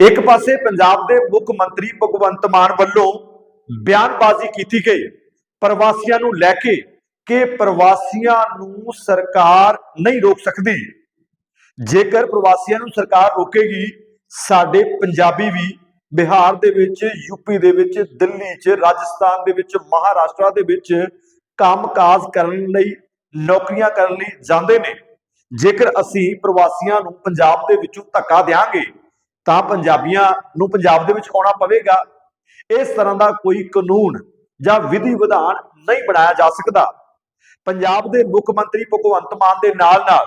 ਇੱਕ ਪਾਸੇ ਪੰਜਾਬ ਦੇ ਮੁੱਖ ਮੰਤਰੀ ਭਗਵੰਤ ਮਾਨ ਵੱਲੋਂ ਬਿਆਨਬਾਜ਼ੀ ਕੀਤੀ ਗਈ ਪ੍ਰਵਾਸੀਆਂ ਨੂੰ ਲੈ ਕੇ ਕਿ ਪ੍ਰਵਾਸੀਆਂ ਨੂੰ ਸਰਕਾਰ ਨਹੀਂ ਰੋਕ ਸਕਦੀ। ਜੇਕਰ ਪ੍ਰਵਾਸੀਆਂ ਨੂੰ ਸਰਕਾਰ ਰੋਕੇਗੀ ਸਾਡੇ ਪੰਜਾਬੀ ਵੀ ਬਿਹਾਰ ਦੇ ਵਿੱਚ ਯੂਪੀ ਦੇ ਵਿੱਚ ਦਿੱਲੀ 'ਚ ਰਾਜਸਥਾਨ ਦੇ ਵਿੱਚ ਮਹਾਰਾਸ਼ਟਰ ਦੇ ਵਿੱਚ ਕੰਮਕਾਜ ਕਰਨ ਲਈ ਨੌਕਰੀਆਂ ਕਰਨ ਲਈ ਜਾਂਦੇ ਨੇ। ਜੇਕਰ ਅਸੀਂ ਪ੍ਰਵਾਸੀਆਂ ਨੂੰ ਪੰਜਾਬ ਦੇ ਵਿੱਚੋਂ ਧੱਕਾ ਦੇਾਂਗੇ ਤਾਂ ਪੰਜਾਬੀਆਂ ਨੂੰ ਪੰਜਾਬ ਦੇ ਵਿੱਚ ਆਉਣਾ ਪਵੇਗਾ। ਇਸ ਤਰ੍ਹਾਂ ਦਾ ਕੋਈ ਕਾਨੂੰਨ ਜਾਂ ਵਿਧੀ ਵਿਧਾਨ ਨਹੀਂ ਬਣਾਇਆ ਜਾ ਸਕਦਾ। ਪੰਜਾਬ ਦੇ ਮੁੱਖ ਮੰਤਰੀ ਭਗਵੰਤ ਮਾਨ ਦੇ ਨਾਲ ਨਾਲ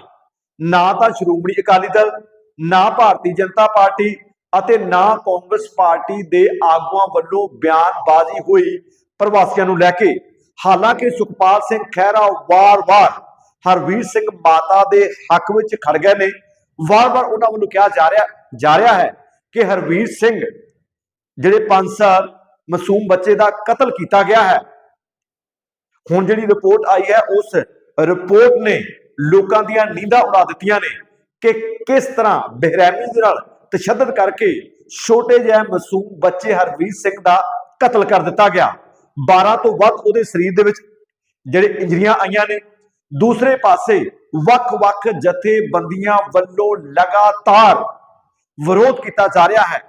ਨਾ ਤਾਂ ਸ਼੍ਰੋਮਣੀ ਅਕਾਲੀ ਦਲ, ਨਾ ਭਾਰਤੀ ਜਨਤਾ ਪਾਰਟੀ ਅਤੇ ਨਾ ਕਾਂਗਰਸ ਪਾਰਟੀ ਦੇ ਆਗੂਆਂ ਵੱਲੋਂ ਬਿਆਨਬਾਜ਼ੀ ਹੋਈ ਪ੍ਰਵਾਸੀਆਂ ਨੂੰ ਲੈ ਕੇ। ਹਾਲਾਂਕਿ ਸੁਖਪਾਲ ਸਿੰਘ ਖਹਿਰਾ ਵਾਰ-ਵਾਰ ਹਰਵੀਰ ਸਿੰਘ ਮਾਤਾ ਦੇ ਹੱਕ ਵਿੱਚ ਖੜ ਗਏ ਨੇ। ਵਾਰ-ਵਾਰ ਉਹਨਾਂ ਵੱਲੋਂ ਕਿਹਾ ਜਾ ਰਿਹਾ ਜਾ ਰਿਹਾ ਹੈ ਕਿ ਹਰਵੀਰ ਸਿੰਘ, ਜਿਹੜੇ 5 ਸਾਲ ਮਾਸੂਮ ਬੱਚੇ ਦਾ ਕਤਲ ਕੀਤਾ ਗਿਆ ਹੈ, ਹੁਣ ਜਿਹੜੀ ਰਿਪੋਰਟ ਆਈ ਹੈ, ਉਸ ਰਿਪੋਰਟ ਨੇ ਲੋਕਾਂ ਦੀਆਂ ਨੀਂਦਾਂ ਉਡਾ ਦਿੱਤੀਆਂ ਨੇ ਕਿ ਕਿਸ ਤਰ੍ਹਾਂ ਬੇਰਹਿਮੀ ਦੇ ਨਾਲ ਤਸ਼ੱਦਦ ਕਰਕੇ ਛੋਟੇ ਜਿਹੇ ਮਾਸੂਮ ਬੱਚੇ ਹਰਵੀਰ ਸਿੰਘ ਦਾ ਕਤਲ ਕਰ ਦਿੱਤਾ ਗਿਆ। 12 ਤੋਂ ਵੱਧ ਉਹਦੇ ਸਰੀਰ ਦੇ ਵਿੱਚ ਜਿਹੜੇ ਇੰਜਰੀਆਂ ਆਈਆਂ ਨੇ। ਦੂਸਰੇ ਪਾਸੇ ਵੱਖ-ਵੱਖ ਜਥੇਬੰਦੀਆਂ ਵੱਲੋਂ ਲਗਾਤਾਰ ਵਿਰੋਧ ਕੀਤਾ ਜਾ ਰਿਹਾ ਹੈ।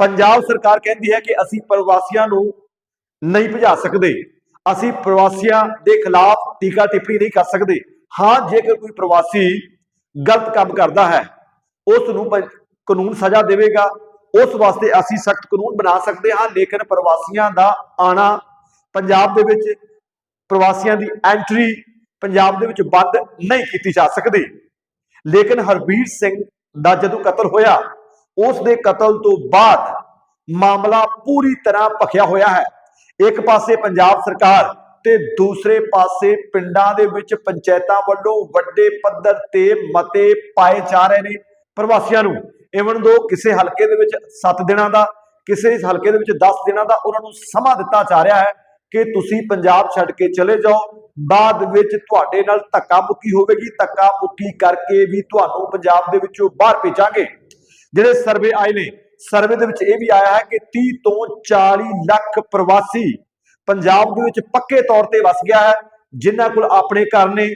ਪੰਜਾਬ ਸਰਕਾਰ ਕਹਿੰਦੀ ਹੈ ਕਿ ਅਸੀਂ ਪ੍ਰਵਾਸੀਆਂ ਨੂੰ ਨਹੀਂ ਭਜਾ ਸਕਦੇ। ਅਸੀਂ ਪ੍ਰਵਾਸੀਆਂ ਦੇ ਖਿਲਾਫ ਟੀਕਾ ਟਿੱਪਣੀ ਨਹੀਂ ਕਰ ਸਕਦੇ। ਹਾਂ, ਜੇਕਰ ਕੋਈ ਪ੍ਰਵਾਸੀ ਗਲਤ ਕੰਮ ਕਰਦਾ ਹੈ, ਉਸ ਨੂੰ ਕਾਨੂੰਨ ਸਜ਼ਾ ਦੇਵੇਗਾ। ਉਸ ਵਾਸਤੇ ਅਸੀਂ ਸਖਤ ਕਾਨੂੰਨ ਬਣਾ ਸਕਦੇ ਹਾਂ, ਲੇਕਿਨ ਪ੍ਰਵਾਸੀਆਂ ਦਾ ਆਣਾ ਪੰਜਾਬ ਦੇ ਵਿੱਚ ਪ੍ਰਵਾਸੀਆਂ ਦੀ ਐਂਟਰੀ ਪੰਜਾਬ ਦੇ ਵਿੱਚ ਬੰਦ ਨਹੀਂ ਕੀਤੀ ਜਾ ਸਕਦੀ। ਲੇਕਿਨ ਹਰਬੀਰ ਸਿੰਘ ਦਾ ਜਦੋਂ ਕਤਲ ਹੋਇਆ, ਉਸ ਦੇ ਕਤਲ ਤੋਂ ਬਾਅਦ ਮਾਮਲਾ ਪੂਰੀ ਤਰ੍ਹਾਂ ਭਖਿਆ ਹੋਇਆ ਹੈ। ਇੱਕ ਪਾਸੇ ਪੰਜਾਬ ਸਰਕਾਰ ਤੇ ਦੂਸਰੇ ਪਾਸੇ ਪਿੰਡਾਂ ਦੇ ਵਿੱਚ ਪੰਚਾਇਤਾਂ ਵੱਲੋਂ ਵੱਡੇ ਪੱਧਰ ਤੇ ਮਤੇ ਪਾਏ ਜਾ ਰਹੇ ਨੇ। ਪ੍ਰਵਾਸੀਆਂ ਨੂੰ ਇਵਨ ਦੋ ਕਿਸੇ ਹਲਕੇ ਦੇ ਵਿੱਚ 7 ਦਿਨਾਂ ਦਾ, ਕਿਸੇ ਹਲਕੇ ਦੇ ਵਿੱਚ 10 ਦਿਨਾਂ ਦਾ ਉਹਨਾਂ ਨੂੰ ਸਮਾਂ ਦਿੱਤਾ ਜਾ ਰਿਹਾ ਹੈ। ਕਿ ਤੁਸੀਂ ਪੰਜਾਬ ਛੱਡ ਕੇ ਚਲੇ ਜਾਓ, ਬਾਅਦ ਵਿੱਚ ਤੁਹਾਡੇ ਨਾਲ ਧੱਕਾ ਮੁੱਕੀ ਹੋਵੇਗੀ। ਧੱਕਾ ਮੁੱਕੀ ਕਰਕੇ ਵੀ ਤੁਹਾਨੂੰ ਪੰਜਾਬ ਦੇ ਵਿੱਚੋਂ ਬਾਹਰ ਭੇਜਾਂਗੇ। ਜਿਹੜੇ ਸਰਵੇ ਆਏ ਨੇ ਸਰਵੇ ਦੇ ਵਿੱਚ ਇਹ ਵੀ ਆਇਆ ਹੈ ਕਿ 30 ਤੋਂ 40 ਲੱਖ ਪ੍ਰਵਾਸੀ ਪੰਜਾਬ ਦੇ ਵਿੱਚ ਪੱਕੇ ਤੌਰ ਤੇ ਵਸ ਗਿਆ ਹੈ। ਜਿਨ੍ਹਾਂ ਕੋਲ ਆਪਣੇ ਘਰ ਨੇ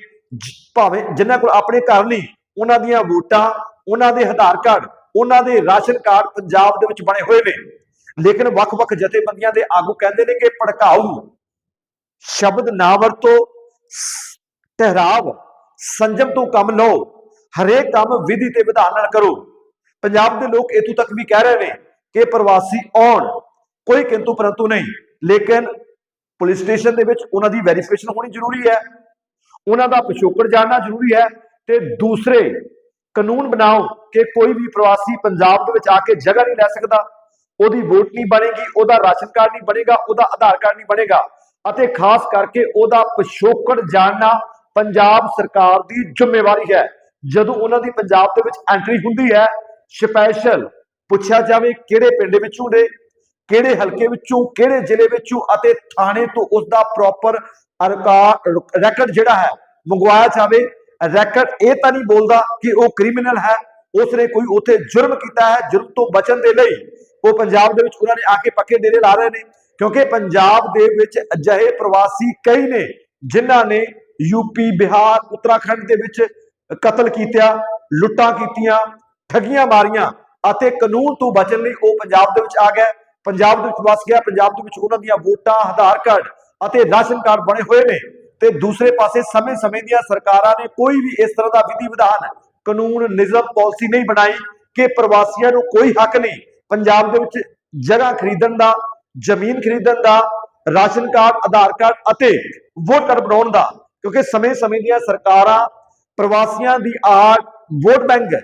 ਭਾਵੇਂ ਜਿਨ੍ਹਾਂ ਕੋਲ ਆਪਣੇ ਘਰ ਨਹੀਂ, ਉਹਨਾਂ ਦੀਆਂ ਵੋਟਾਂ, ਉਹਨਾਂ ਦੇ ਆਧਾਰ ਕਾਰਡ, ਉਹਨਾਂ ਦੇ ਰਾਸ਼ਨ ਕਾਰਡ ਪੰਜਾਬ ਦੇ ਵਿੱਚ ਬਣੇ ਹੋਏ ਨੇ। ਲੇਕਿਨ ਵੱਖ-ਵੱਖ ਜਥੇਬੰਦੀਆਂ ਦੇ ਆਗੂ ਕਹਿੰਦੇ ਨੇ ਕਿ ਭੜਕਾਊ ਸ਼ਬਦ ਨਾ ਵਰਤੋ, ਸ- ਸੰਜਮ ਤੋਂ ਕੰਮ ਲਓ, ਹਰੇਕ ਕੰਮ ਵਿਧੀ ਤੇ ਵਿਧਾਨ ਨਾਲ ਕਰੋ। ਪੰਜਾਬ ਦੇ ਲੋਕ ਇਥੋਂ ਤੱਕ ਵੀ ਕਹਿ ਰਹੇ ਨੇ ਕਿ ਪ੍ਰਵਾਸੀ ਆਉਣ, ਕੋਈ ਕਿੰਤੂ ਪਰੰਤੂ ਨਹੀਂ। ਲੇਕਿਨ ਪੁਲਿਸ ਸਟੇਸ਼ਨ ਦੇ ਵਿੱਚ ਉਹਨਾਂ ਦੀ ਵੈਰੀਫਿਕੇਸ਼ਨ ਹੋਣੀ ਜ਼ਰੂਰੀ ਹੈ। ਉਹਨਾਂ ਦਾ ਪਿਛੋਕੜ ਜਾਣਨਾ ਜ਼ਰੂਰੀ ਹੈ ਤੇ ਦੂਸਰੇ ਕਾਨੂੰਨ ਬਣਾਓ ਕਿ ਕੋਈ ਵੀ ਪ੍ਰਵਾਸੀ ਪੰਜਾਬ ਦੇ ਵਿੱਚ ਆ ਕੇ ਜਗ੍ਹਾ ਨਹੀਂ ਲੈ ਸਕਦਾ। ਉਹਦੀ ਵੋਟ ਨਹੀਂ ਬਣੇਗੀ, ਉਹਦਾ ਰਾਸ਼ਨ ਕਾਰਡ ਨਹੀਂ ਬਣੇਗਾ, ਉਹਦਾ ਆਧਾਰ ਕਾਰਡ ਨਹੀਂ ਬਣੇਗਾ। ਅਤੇ ਖਾਸ ਕਰਕੇ ਉਹਦਾ ਪਿਛੋਕੜ ਜਾਣਨਾ ਪੰਜਾਬ ਸਰਕਾਰ ਦੀ ਜ਼ਿੰਮੇਵਾਰੀ ਹੈ। ਜਦੋਂ ਉਹਨਾਂ ਦੀ ਪੰਜਾਬ ਦੇ ਵਿੱਚ ਐਂਟਰੀ ਹੁੰਦੀ ਹੈ ਸਪੈਸ਼ਲ ਪੁੱਛਿਆ ਜਾਵੇ ਕਿਹੜੇ ਪਿੰਡ ਵਿੱਚੋਂ ਨੇ, ਕਿਹੜੇ ਹਲਕੇ ਵਿੱਚੋਂ, ਕਿਹੜੇ ਜ਼ਿਲ੍ਹੇ ਵਿੱਚੋਂ ਅਤੇ ਥਾਣੇ ਤੋਂ ਉਸ ਦਾ ਪ੍ਰੋਪਰ ਰੈਕਰਡ ਜਿਹੜਾ ਹੈ, ਮੰਗਵਾਇਆ ਜਾਵੇ। ਰੈਕਰਡ ਇਹ ਤਾਂ ਨਹੀਂ ਬੋਲਦਾ ਕਿ ਉਹ ਕ੍ਰਿਮੀਨਲ ਹੈ, ਉਸਨੇ ਕੋਈ ਉੱਥੇ ਜੁਰਮ ਕੀਤਾ ਹੈ, ਜੁਰਮ ਤੋਂ ਬਚਣ ਦੇ ਲਈ ਉਹ ਪੰਜਾਬ ਦੇ ਵਿੱਚ ਉਹਨਾਂ ਨੇ ਆ ਕੇ ਪੱਕੇ ਡੇਰੇ ਲਾ ਰਹੇ ਨੇ, ਕਿਉਂਕਿ ਪੰਜਾਬ ਦੇ ਵਿੱਚ ਅਜਿਹੇ ਪ੍ਰਵਾਸੀ ਕਈ ਨੇ ਜਿਨ੍ਹਾਂ ਨੇ ਯੂਪੀ ਬਿਹਾਰ, ਉੱਤਰਾਖੰਡ ਦੇ ਵਿੱਚ ਕਤਲ ਕੀਤਿਆ, ਲੁੱਟਾਂ ਕੀਤੀਆਂ, ਠੱਗੀਆਂ ਮਾਰੀਆਂ ਅਤੇ ਕਾਨੂੰਨ ਤੋਂ ਬਚਣ ਲਈ ਉਹ ਪੰਜਾਬ ਦੇ ਵਿੱਚ ਆ ਗਿਆ ਪੰਜਾਬ ਦੇ ਵਿੱਚ ਵਸ ਗਿਆ, ਪੰਜਾਬ ਦੇ ਵਿੱਚ ਉਹਨਾਂ ਦੀਆਂ ਵੋਟਾਂ, ਆਧਾਰ ਕਾਰਡ ਅਤੇ ਰਾਸ਼ਨ ਕਾਰਡ ਬਣੇ ਹੋਏ ਨੇ ਤੇ ਦੂਸਰੇ ਪਾਸੇ ਸਮੇਂ-ਸਮੇਂ ਦੀਆਂ ਸਰਕਾਰਾਂ ਨੇ ਕੋਈ ਵੀ ਇਸ ਤਰ੍ਹਾਂ ਦਾ ਵਿਧੀ ਵਿਧਾਨ ਕਾਨੂੰਨ, ਨਿਯਮ, ਪਾਲਿਸੀ ਨਹੀਂ ਬਣਾਈ ਕਿ ਪ੍ਰਵਾਸੀਆਂ ਨੂੰ ਕੋਈ ਹੱਕ ਨਹੀਂ। ਪੰਜਾਬ ਦੇ ਵਿੱਚ ਜਗ੍ਹਾ ਖਰੀਦਣ ਦਾ, ਜ਼ਮੀਨ ਖਰੀਦਣ ਦਾ, ਰਾਸ਼ਨ ਕਾਰਡ, ਆਧਾਰ ਕਾਰਡ ਅਤੇ ਵੋਟਰ ਬਣਾਉਣ ਦਾ, ਕਿਉਂਕਿ ਸਮੇਂ-ਸਮੇਂ ਦੀਆਂ ਸਰਕਾਰਾਂ ਪ੍ਰਵਾਸੀਆਂ ਦੀ ਆੜ ਵੋਟ ਬੈਂਕ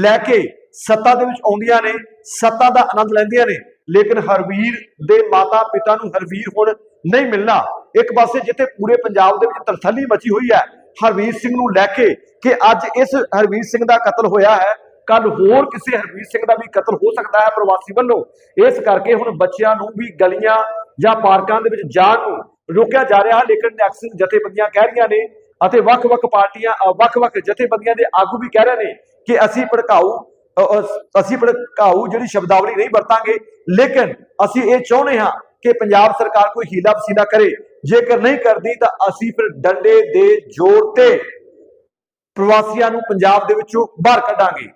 ਲੈ ਕੇ ਸੱਤਾ ਦੇ ਵਿੱਚ ਆਉਂਦੀਆਂ ਨੇ, ਸੱਤਾ ਦਾ ਆਨੰਦ ਲੈਂਦੀਆਂ ਨੇ, ਲੇਕਿਨ ਹਰਵੀਰ ਦੇ ਮਾਤਾ ਪਿਤਾ ਨੂੰ ਹਰਵੀਰ ਹੁਣ ਨਹੀਂ ਮਿਲਣਾ। ਇੱਕ ਪਾਸੇ ਜਿੱਥੇ ਪੂਰੇ ਪੰਜਾਬ ਦੇ ਵਿੱਚ ਤਰਥੱਲੀ ਮਚੀ ਹੋਈ ਹੈ, ਹਰਵੀਰ ਸਿੰਘ ਨੂੰ ਲੈ ਕੇ ਕਿ ਅੱਜ ਇਸ ਹਰਵੀਰ ਸਿੰਘ ਦਾ ਕਤਲ ਹੋਇਆ ਹੈ ਕੱਲ ਹੋਰ ਕਿਸੇ ਹਰਵੀਰ ਸਿੰਘ ਦਾ ਵੀ ਕਤਲ ਹੋ ਸਕਦਾ ਹੈ ਪ੍ਰਵਾਸੀ ਵੱਲੋਂ। ਇਸ ਕਰਕੇ ਹੁਣ ਬੱਚਿਆਂ ਨੂੰ ਵੀ ਗਲੀਆਂ ਜਾਂ ਪਾਰਕਾਂ ਦੇ ਵਿੱਚ ਜਾਣ ਨੂੰ ਰੋਕਿਆ ਜਾ ਰਿਹਾ ਹੈ, ਲੇਕਿਨ ਨੈਕਸਨ ਜਥੇਬੰਦੀਆਂ ਕਹਿ ਰਹੀਆਂ ਨੇ ਅਤੇ ਵੱਖ-ਵੱਖ ਪਾਰਟੀਆਂ ਵੱਖ-ਵੱਖ ਜਥੇਬੰਦੀਆਂ ਦੇ ਆਗੂ ਵੀ ਕਹਿ ਰਹੇ ਨੇ ਕਿ ਅਸੀਂ ਭੜਕਾਊ, ਅ- ਅਸੀਂ ਭੜਕਾਊ ਜਿਹੜੀ ਸ਼ਬਦਾਵਲੀ ਨਹੀਂ ਵਰਤਾਂਗੇ, ਲੇਕਿਨ ਅਸੀਂ ਇਹ ਚਾਹੁੰਦੇ ਹਾਂ ਕਿ ਪੰਜਾਬ ਸਰਕਾਰ ਕੋਈ ਹੀਲਾ ਵਸੀਲਾ ਕਰੇ। ਜੇਕਰ ਨਹੀਂ ਕਰਦੀ ਤਾਂ ਅਸੀਂ ਫਿਰ ਡੰਡੇ ਦੇ ਜ਼ੋਰ ਤੇ ਪ੍ਰਵਾਸੀਆਂ ਨੂੰ ਪੰਜਾਬ ਦੇ ਵਿੱਚੋਂ ਬਾਹਰ ਕੱਢਾਂਗੇ।